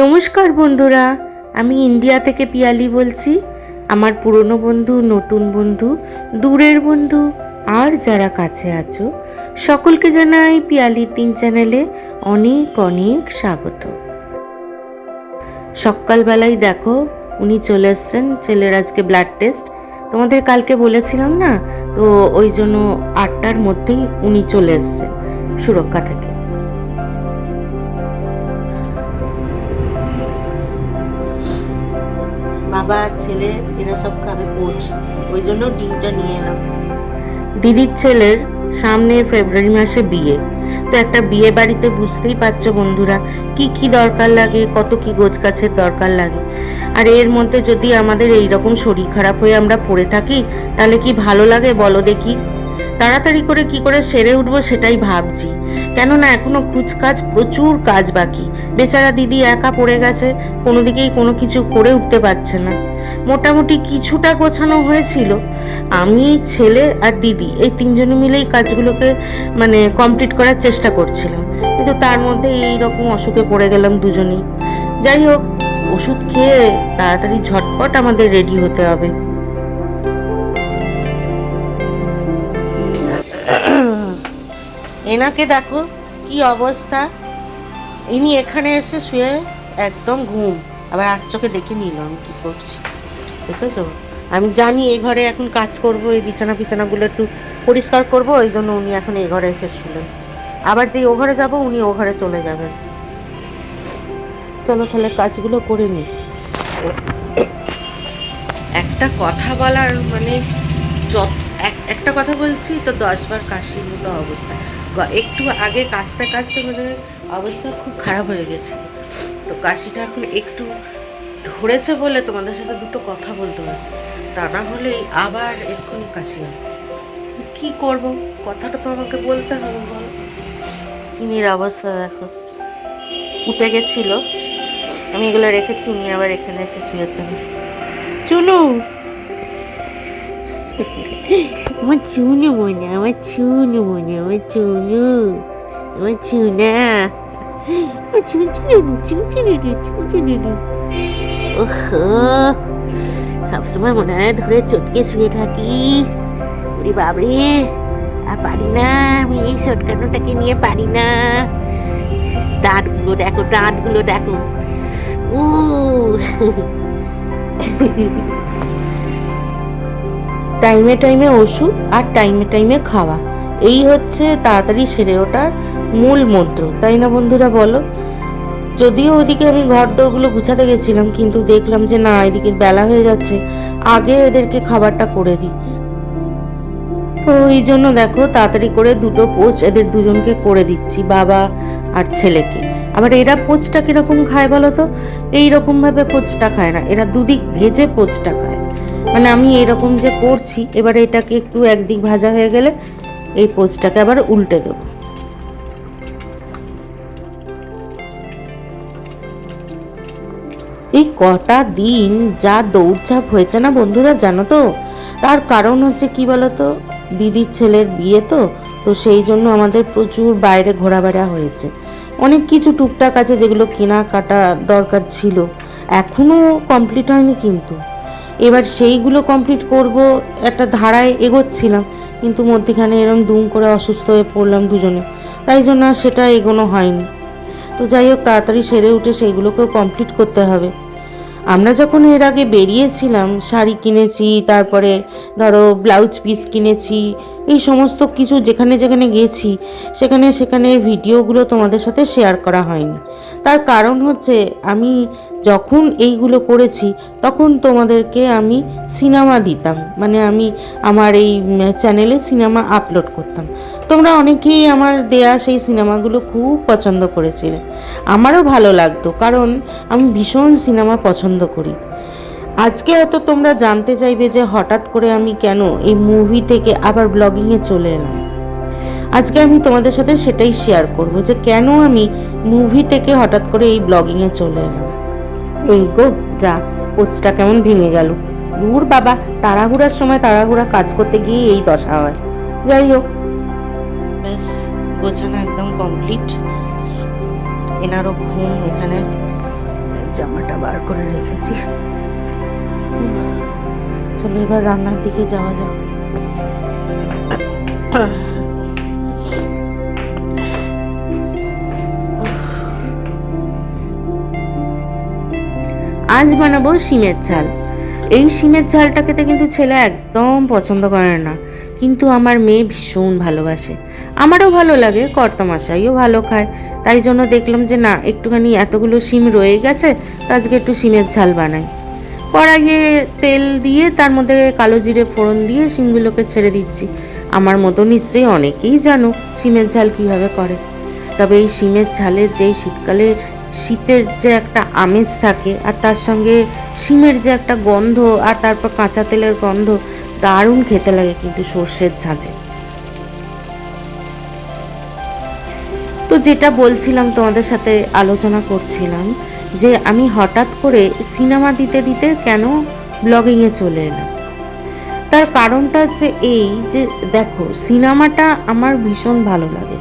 নমস্কার বন্ধুরা, আমি ইন্ডিয়া থেকে পিয়ালি বলছি। আমার পুরনো বন্ধু, নতুন বন্ধু, দূরের বন্ধু, আর যারা কাছে আছো, সকলকে জানাই পিয়ালি তিন চ্যানেলে অনেক অনেক স্বাগত। সকালবেলায় দেখো, উনি চলে এসছেন, ছেলের আজকে ব্লাড টেস্ট তোমাদের কালকে বলেছিলাম না? তো ওই জন্য আটটার মধ্যেই উনি চলে এসছেন, সুরক্ষা থেকে। বাবা, ছেলে, এরা সব খাবে পোচ ওই জন্য ডিমটা নিয়ে এলাম। দিদির ছেলের সামনে ফেব্রুয়ারি মাসে বিয়ে। তো একটা বিয়ে বাড়িতে বুঝতেই পারছ বন্ধুরা, কি কি দরকার লাগে, কত কি গোছগাছের দরকার লাগে। আর এর মধ্যে যদি আমাদের এইরকম শরীর খারাপ হয়ে আমরা পড়ে থাকি, তাহলে কি ভালো লাগে বলো দেখি? তাড়াতাড়ি করে কি করে সেরে উঠবো সেটাই ভাবছি। কেননা এখনও কুচকাজ প্রচুর কাজ বাকি। বেচারা দিদি একা পড়ে গেছে কোনো দিকেই কোনো কিছু করে উঠতে পারছে না। মোটামুটি কিছুটা গোছানো হয়েছিল। আমি, ছেলে আর দিদি, এই তিনজনে মিলেই কাজগুলোকে মানে কমপ্লিট করার চেষ্টা করছিলাম। কিন্তু তার মধ্যে এই রকম অসুখে পড়ে গেলাম দুজনেই। যাই হোক, ওষুধ খেয়ে তাড়াতাড়ি ঝটপট আমাদের রেডি হতে হবে। এনাকে দেখো, কি অবস্থা। ইনি এখানে এসে শুয়ে একদম ঘুম। আবার আর চোখে দেখে নিলাম কি করছি। দেখেছ? আমি জানি এই ঘরে এখন কাজ করব, এই বিছানা বিছানাগুলো একটু পরিষ্কার করব, ওই জন্য উনি এখন এই ঘরে এসে শুলেন। আবার যেই ও ঘরে যাব, উনি ও ঘরে চলে যাবেন। চলো তাহলে কাজগুলো করে নিই একটা কথা বলার মানে একটা কথা বলছি, তো দশবার কাশির মতো অবস্থা। একটু আগে কাশতে কাশতে মানে অবস্থা খুব খারাপ হয়ে গেছে। তো কাশিটা এখন একটু ধরেছে বলে তোমাদের সাথে দুটো কথা বলতে পারছি তা না হলেই আবার এক্ষুনি কাশি হবে। কী করব? কথাটা তো আমাকে বলতে হবে, বলো। চিনির অবস্থা দেখো। উঠে গেছিল। আমি এগুলো রেখেছি, উনি আবার এখানে এসে শুয়েছেন। চুনু! আমার চুনু মনে আমার চুনু মনে আমার চুনু আমার চুনা আমার চুন চুনু চুন চুনু চুন চুনু ওহো সবসময় মনে হয় ধরে চটকে শুয়ে থাকি ওরে বাবরে আর পারি না আমি এই চটকানোটাকে নিয়ে পারি না দাঁতগুলো দেখো দাঁতগুলো দেখো উ টাইমে টাইমে ওষুধ আর টাইমে টাইমে খাওয়া। এই হচ্ছে তাড়াতাড়ি সেরে ওঠার মূল মন্ত্র। তাই না বন্ধুরা বলো? যদিও ওইদিকে আমি ঘর দরগুলো গুছাতে গেছিলাম, কিন্তু দেখলাম যে না, এদিকে বেলা হয়ে যাচ্ছে। আগে এদেরকে খাবারটা করে দিই। তো এই জন্য দেখো, তাড়াতাড়ি করে দুটো পোচ এদের দুজনকে করে দিচ্ছি, বাবা আর ছেলেকে। আবার এরা পোচটা কীরকম খায় বলো তো? এইরকমভাবে পোচটা খায় না। এরা দুদিক ভেজে পোচটা খায়। মানে আমি এরকম যে করছি, এবার এটাকে একটু একদিক ভাজা হয়ে গেলে এই পোচটাকে আবার উল্টে দেবো। এই কটা দিন যা দৌড়ঝাঁপ হয়েছে না বন্ধুরা, জানো তো? তার কারণ হচ্ছে কি বলতো? দিদির ছেলের বিয়ে তো তো সেই জন্য আমাদের প্রচুর বাইরে ঘোরাবেড়া হয়েছে। অনেক কিছু টুকটাক আছে যেগুলো কেনাকাটা দরকার ছিল। এখনও কমপ্লিট হয়নি কিন্তু। এবার সেইগুলো কমপ্লিট করব, একটা ধারায় এগোচ্ছিলাম, কিন্তু মধ্যেখানে এরম দুম করে অসুস্থ হয়ে পড়লাম দুজনে। তাই জন্য সেটা এগোনো হয়নি। তো যাই হোক, তাড়াতাড়ি সেরে উঠে সেইগুলোকেও কমপ্লিট করতে হবে। আমরা যখন এর আগে বেরিয়েছিলাম, শাড়ি কিনেছি, তারপরে ধরো ব্লাউজ পিস কিনেছি এই সমস্ত কিছু যেখানে যেখানে গেছি, সেখানে সেখানে ভিডিওগুলো তোমাদের সাথে শেয়ার করা হয়নি। তার কারণ হচ্ছে আমি যখন এইগুলো করেছি, তখন তোমাদেরকে আমি সিনেমা দিতাম। মানে আমি আমার এই চ্যানেলে সিনেমা আপলোড করতাম। তোমরা অনেকেই আমার দেয়া সেই সিনেমাগুলো খুব পছন্দ করেছিলে। আমারও ভালো লাগতো, কারণ আমি ভীষণ সিনেমা পছন্দ করি। আজকে হয়তো তোমরা জানতে চাইবে যে হঠাৎ করে আমি কেন এই মুভি থেকে আবার ব্লগিংয়ে চলে এলাম। আজকে আমি তোমাদের সাথে সেটাই শেয়ার করব যে কেন আমি মুভি থেকে হঠাৎ করে এই ব্লগিংয়ে চলে এলাম। এই গো, যা, পোচটা কেমন ভেঙে গেল। দূর বাবা, তাড়াহুড়ার সময় তাড়াহুড়া কাজ করতে গিয়ে এই দশা হয়। যাই হোক। ব্যাস, গোছানো একদম কমপ্লিট এনারও ঘুম এখানে, জামাটা বার করে রেখেছি। চলো এবার রান্নার দিকে যাওয়া যাক। আজ বানাবো শিমের ঝাল। এই শিমের ঝালটা খেতে কিন্তু ছেলে একদম পছন্দ করে না। কিন্তু আমার মেয়ে ভীষণ ভালোবাসে। আমারও ভালো লাগে, কর্তামশাইও ভালো খায়। তাই জন্য দেখলাম যে না, একটুখানি এতগুলো শিম রয়ে গেছে, তো আজকে একটু শিমের ঝাল বানাই। কড়াইয়ে তেল দিয়ে, তার মধ্যে কালো জিরে ফোড়ন দিয়ে শিমগুলোকে ছেড়ে দিচ্ছি। আমার মতো নিশ্চয়ই অনেকেই জানো শিমের ঝাল কীভাবে করে। তবে এই শিমের ঝালের যেই শীতকালে শীতের যে একটা আমেজ থাকে, আর তার সঙ্গে শিমের যে একটা গন্ধ, আর তারপর কাঁচা তেলের গন্ধ, দারুণ খেতে লাগে কিন্তু সর্ষের ঝাঁঝে। তো যেটা বলছিলাম, তোমাদের সাথে আলোচনা করছিলাম যে আমি হঠাৎ করে সিনেমা দিতে দিতে কেন ব্লগিংয়ে চলে এলাম। তার কারণটা হচ্ছে এই যে, দেখো, সিনেমাটা আমার ভীষণ ভালো লাগে।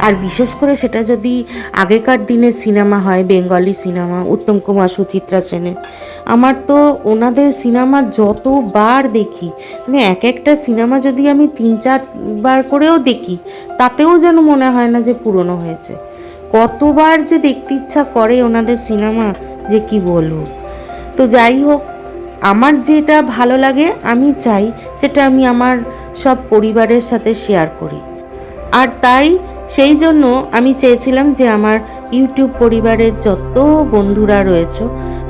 আর বিশেষ করে সেটা যদি আগেকার দিনের সিনেমা হয়, বেঙ্গলি সিনেমা, উত্তম কুমার সুচিত্রা সেনের, আমার তো ওনাদের সিনেমা যতবার দেখি মানে এক একটা সিনেমা যদি আমি তিন চারবার করেও দেখি, তাতেও যেন মনে হয় না যে পুরনো হয়েছে। কতবার যে দেখতে ইচ্ছা করে ওনাদের সিনেমা, যে কি বলব। তো যাই হোক, আমার যেটা ভালো লাগে, আমি চাই সেটা আমি আমার সব পরিবারের সাথে শেয়ার করি। আর তাই সেই জন্য আমি চেয়েছিলাম যে আমার ইউটিউব পরিবারের যত বন্ধুরা রয়েছে,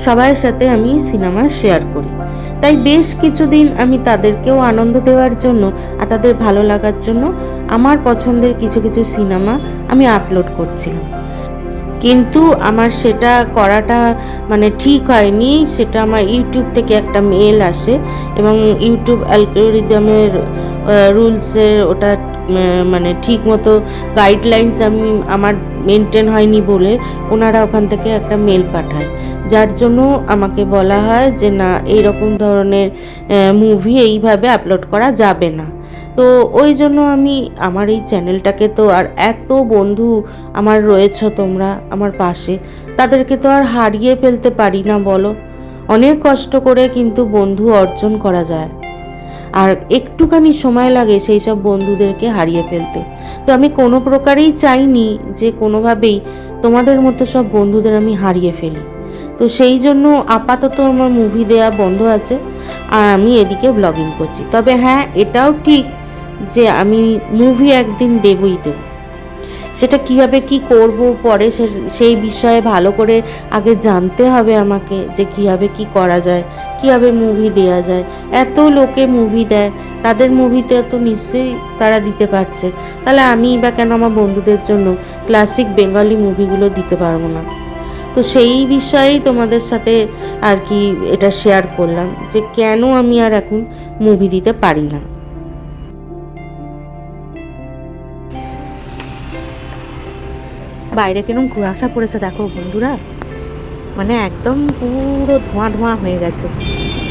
সবার সাথে আমি সিনেমা শেয়ার করি। তাই বেশ কিছুদিন আমি তাদেরকেও আনন্দ দেওয়ার জন্য আর তাদের ভালো লাগার জন্য আমার পছন্দের কিছু কিছু সিনেমা আমি আপলোড করছিলাম। কিন্তু আমার সেটা করাটা মানে ঠিক হয়নি। সেটা আমার ইউটিউব থেকে একটা মেল আসে এবং ইউটিউব অ্যালগোরিদমের রুলসের ওটা মানে ঠিক মতো গাইডলাইন্স আমি, আমার মেনটেন হয়নি বলে ওনারা ওখান থেকে একটা মেল পাঠায়। যার জন্য আমাকে বলা হয় যে, না এই রকম ধরনের মুভি এইভাবে আপলোড করা যাবে না। তো ওই জন্য আমি, আমার এই চ্যানেলটাকে তো আর এত বন্ধু আমার রয়েছ তোমরা আমার পাশে, তাদেরকে তো আর হারিয়ে ফেলতে পারি না বলো। অনেক কষ্ট করে কিন্তু বন্ধু অর্জন করা যায়। আর একটুখানি সময় লাগে সেই সব বন্ধুদেরকে হারিয়ে ফেলতে। তো আমি কোনো প্রকারেই চাইনি যে কোনোভাবেই তোমাদের মতো সব বন্ধুদের আমি হারিয়ে ফেলি। তো সেই জন্য আপাতত আমার মুভি দেয়া বন্ধ আছে আর আমি এদিকে ব্লগিং করছি। তবে হ্যাঁ এটাও ঠিক যে আমি মুভি একদিন দেবই দেব। সেটা কীভাবে কি করব পরে সেই বিষয়ে ভালো করে আগে জানতে হবে আমাকে যে কীভাবে কি করা যায়, কীভাবে মুভি দেয়া যায়। এত লোকে মুভি দেয়, তাদের মুভিতে তো নিশ্চয়ই তারা দিতে পারছে। তাহলে আমি বা কেন আমার বন্ধুদের জন্য ক্লাসিক বেঙ্গলি মুভিগুলো দিতে পারব না? তো সেই বিষয়েই তোমাদের সাথে আর কি এটা শেয়ার করলাম যে কেন আমি আর এখন মুভি দিতে পারি না। বাইরে কেরম কুয়াশা পড়েছে, দেখো বন্ধুরা। মানে একদম পুরো ধোঁয়া ধোঁয়া হয়ে গেছে।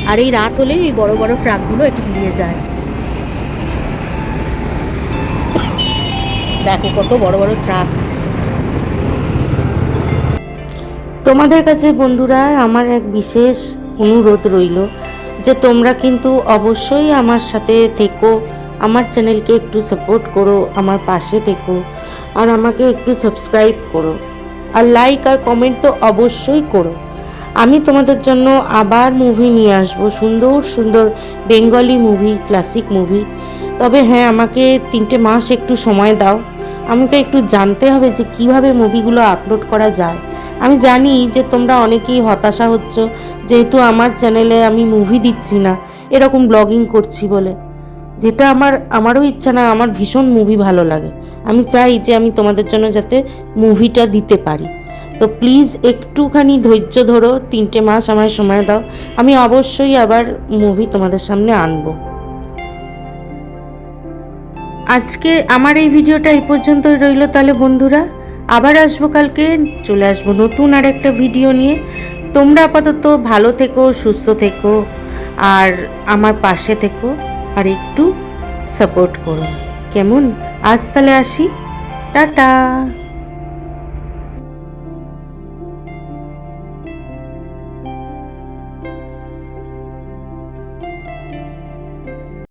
আর এই রাত হলেই এই বড় বড় ট্রাকগুলো একটু নিয়ে যায়। দেখো কত বড় বড় ট্রাক। তোমাদের কাছে বন্ধুরা, আমার এক বিশেষ অনুরোধ রইল যে তোমরা কিন্তু অবশ্যই আমার সাথে থেকো, আমার চ্যানেলকে একটু সাপোর্ট করো, আমার পাশে থেকো। আর আমাকে একটু সাবস্ক্রাইব করো। আর লাইক আর কমেন্ট তো অবশ্যই করো। আমি তোমাদের জন্য আবার মুভি নিয়ে আসব, সুন্দর সুন্দর বেঙ্গলি মুভি ক্লাসিক মুভি তবে হ্যাঁ আমাকে তিনটে মাস একটু সময় দাও। আমাকে একটু জানতে হবে যে কীভাবে মুভিগুলো আপলোড করা যায়। আমি জানি যে তোমরা অনেকেই হতাশা হচ্ছ, যেহেতু আমার চ্যানেলে আমি মুভি দিচ্ছি না, এরকম ব্লগিং করছি বলে। যেটা আমার, আমারও ইচ্ছা না, আমার ভীষণ মুভি ভালো লাগে। আমি চাই যে আমি তোমাদের জন্য যাতে মুভিটা দিতে পারি। তো প্লিজ একটুখানি ধৈর্য ধরো, তিনটে মাস আমার সময় দাও। আমি অবশ্যই আবার মুভি তোমাদের সামনে আনব। আজকে আমার এই ভিডিওটা এই পর্যন্তই রইল তাহলে বন্ধুরা। আবার আসব কালকে, চলে আসব নতুন আর একটা ভিডিও নিয়ে। তোমরা আপাতত ভালো থেকো, সুস্থ থেকো, আর আমার পাশে থেকো। আর একটু সাপোর্ট করুন। কেমন? আজ তাহলে আসি। টাটা।